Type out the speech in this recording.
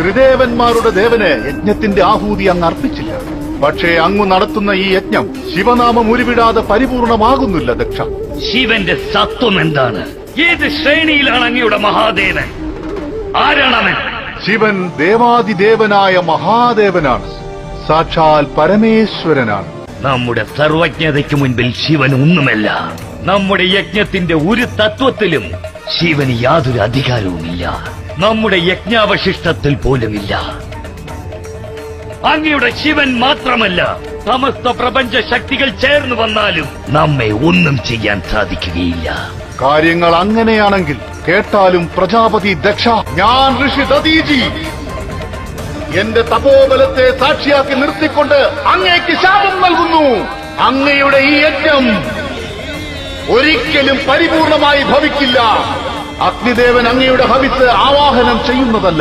ത്രിദേവന്മാരുടെ ദേവന് യജ്ഞത്തിന്റെ ആഹൂതി അങ്ങ് അർപ്പിച്ചില്ല. പക്ഷേ അങ്ങ് നടത്തുന്ന ഈ യജ്ഞം ശിവനാമം ഉരുവിടാതെ പരിപൂർണമാകുന്നില്ല ദക്ഷ. ശിവന്റെ സത്വം എന്താണ്? ഏത് ശ്രേണിയിലാണ് അങ്ങയുടെ മഹാദേവൻ? ആരാണവൻ? ശിവൻ ദേവാദിദേവനായ മഹാദേവനാണ്. സാക്ഷാൽ പരമേശ്വരനാണ്. നമ്മുടെ സർവജ്ഞതയ്ക്ക് മുൻപിൽ ശിവൻ ഒന്നുമല്ല. നമ്മുടെ യജ്ഞത്തിന്റെ ഒരു തത്വത്തിലും ശിവന് യാതൊരു അധികാരവുമില്ല. നമ്മുടെ യജ്ഞാവശിഷ്ടത്തിൽ പോലുമില്ല. അങ്ങയുടെ ശിവൻ മാത്രമല്ല സമസ്ത പ്രപഞ്ച ശക്തികൾ ചേർന്നു വന്നാലും നമ്മെ ഒന്നും ചെയ്യാൻ സാധിക്കുകയില്ല. കാര്യങ്ങൾ അങ്ങനെയാണെങ്കിൽ കേട്ടാലും പ്രജാപതി ദക്ഷ ഞാൻ ഋഷി ദതീജി എന്റെ തപോബലത്തെ സാക്ഷിയാക്കി നിർത്തിക്കൊണ്ട് അങ്ങേക്ക് ശാപം നൽകുന്നു. അങ്ങയുടെ ഈ യജ്ഞം ഒരിക്കലും പരിപൂർണമായി ഭവിക്കില്ല. അഗ്നിദേവൻ അങ്ങയുടെ ഭവിത്ത് ആവാഹനം ചെയ്യുന്നതല്ല.